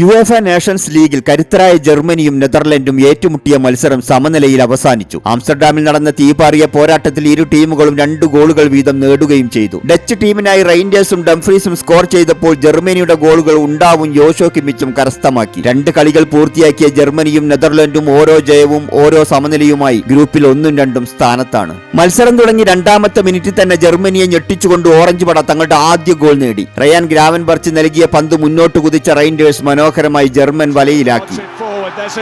യുഎഫ Nations ലീഗിൽ കരുത്തരായ ജർമ്മനിയും നെതർലൻഡും ഏറ്റുമുട്ടിയ മത്സരം സമനിലയിൽ അവസാനിച്ചു. ആംസ്റ്റർഡാമിൽ നടന്ന തീപാറിയ പോരാട്ടത്തിൽ ഇരു ടീമുകളും രണ്ട് ഗോളുകൾ വീതം നേടുകയും ചെയ്തു. ഡച്ച് ടീമിനായി റൈൻഡേഴ്സും ഡംഫ്രീസും സ്കോർ ചെയ്തപ്പോൾ ജർമ്മനിയുടെ ഗോളുകൾ ഉണ്ടാവും യോശോ കിമിച്ചും കരസ്ഥമാക്കി. രണ്ട് കളികൾ പൂർത്തിയാക്കിയ ജർമ്മനിയും നെതർലൻഡും ഓരോ ജയവും ഓരോ സമനിലയുമായി ഗ്രൂപ്പിൽ ഒന്നും രണ്ടും സ്ഥാനത്താണ്. മത്സരം തുടങ്ങി രണ്ടാമത്തെ മിനിറ്റിൽ തന്നെ ജർമ്മനിയെ ഞെട്ടിച്ചുകൊണ്ട് ഓറഞ്ച് പട തങ്ങളുടെ ആദ്യ ഗോൾ നേടി. റയാൻ ഗ്രാവൻബർച്ച് നൽകിയ പന്ത് മുന്നോട്ട് കുതിച്ച റൈൻഡേഴ്സ് മനോഹരമായി German വലയിലാക്കി Puts it forward. There's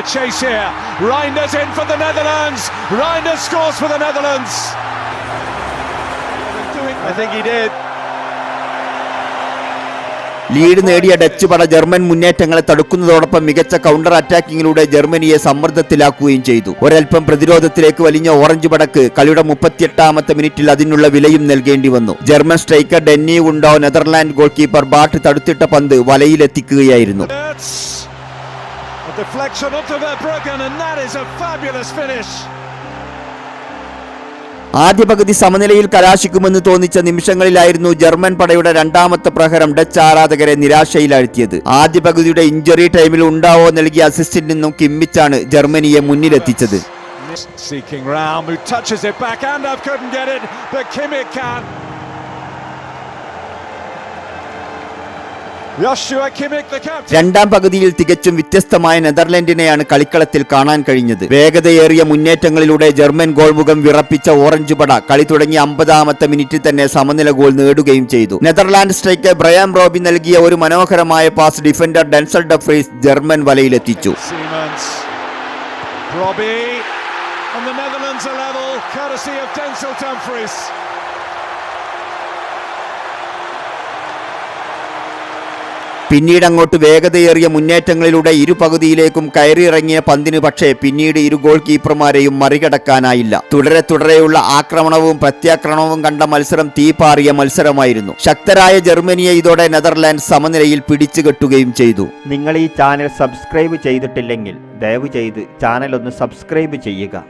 Lead നേടിയ ഡച്ച് പട ജർമ്മൻ മുന്നേറ്റങ്ങളെ തടുക്കുന്നതോടൊപ്പം മികച്ച കൗണ്ടർ അറ്റാക്കിങ്ങിലൂടെ ജർമ്മനിയെ സമ്മർദ്ദത്തിലാക്കുകയും ചെയ്തു. ഒരൽപ്പം പ്രതിരോധത്തിലേക്ക് വലിഞ്ഞ ഓറഞ്ച് പടക്ക് കളിയുടെ മുപ്പത്തിയെട്ടാമത്തെ മിനിറ്റിൽ അതിനുള്ള വിലയും നൽകേണ്ടി വന്നു. German striker Deniz Undav Netherland goalkeeper Bart തടുത്തിട്ട പന്ത് വലയിലെത്തിക്കുകയായിരുന്നു. Deflection onto Verbruggen, and that is a fabulous finish. ആദ്യ പകുതി സമനിലയിൽ കലാശിക്കുമെന്ന് തോന്നിച്ച നിമിഷങ്ങളിലായിരുന്നു ജർമ്മൻ പടയുടെ രണ്ടാമത്തെ പ്രഹരം ഡച്ച് ആരാധകരെ നിരാശയിലാഴ്ത്തിയത്. ആദ്യ പകുതിയുടെ ഇഞ്ചറി ടൈമിൽ ഉണ്ടാവോ നൽകിയ അസിസ്റ്റന്റ് നിന്നും കിമ്മിച്ചാണ് ജർമ്മനിയെ മുന്നിലെത്തിച്ചത്. രണ്ടാം പകുതിയിൽ തികച്ചും വ്യത്യസ്തമായ നെതർലൻഡിനെയാണ് കളിക്കളത്തിൽ കാണാൻ കഴിഞ്ഞത് വേഗതയേറിയ മുന്നേറ്റങ്ങളിലൂടെ ജർമ്മൻ ഗോൾമുഖം വിറപ്പിച്ച ഓറഞ്ച് പട കളി തുടങ്ങിയ അമ്പതാമത്തെ മിനിറ്റിൽ തന്നെ സമനില ഗോൾ നേടുകയും ചെയ്തു നെതർലാൻഡ് സ്ട്രൈക്കർ ബ്രയാം റോബി നൽകിയ ഒരു മനോഹരമായ pass defender Denzel Dumfries German വലയിലെത്തിച്ചു. Robbie. And the Netherlands are level, courtesy of Denzel Dumfries. പിന്നീട് അങ്ങോട്ട് വേഗതയേറിയ മുന്നേറ്റങ്ങളിലൂടെ ഇരുപകുതിയിലേക്കും കയറിയിറങ്ങിയ പന്തിന് പക്ഷേ പിന്നീട് ഇരു ഗോൾ കീപ്പർമാരെയും മറികടക്കാനായില്ല. തുടരെ തുടരെയുള്ള ആക്രമണവും പ്രത്യാക്രമണവും കണ്ട മത്സരം തീപാറിയ മത്സരമായിരുന്നു. ശക്തരായ ജർമ്മനിയെ ഇതോടെ നെതർലാൻഡ് സമനിലയിൽ പിടിച്ചു കെട്ടുകയും ചെയ്തു. നിങ്ങൾ ഈ ചാനൽ സബ്സ്ക്രൈബ് ചെയ്തിട്ടില്ലെങ്കിൽ ദയവ് ചെയ്ത് ചാനൽ ഒന്ന് സബ്സ്ക്രൈബ് ചെയ്യുക.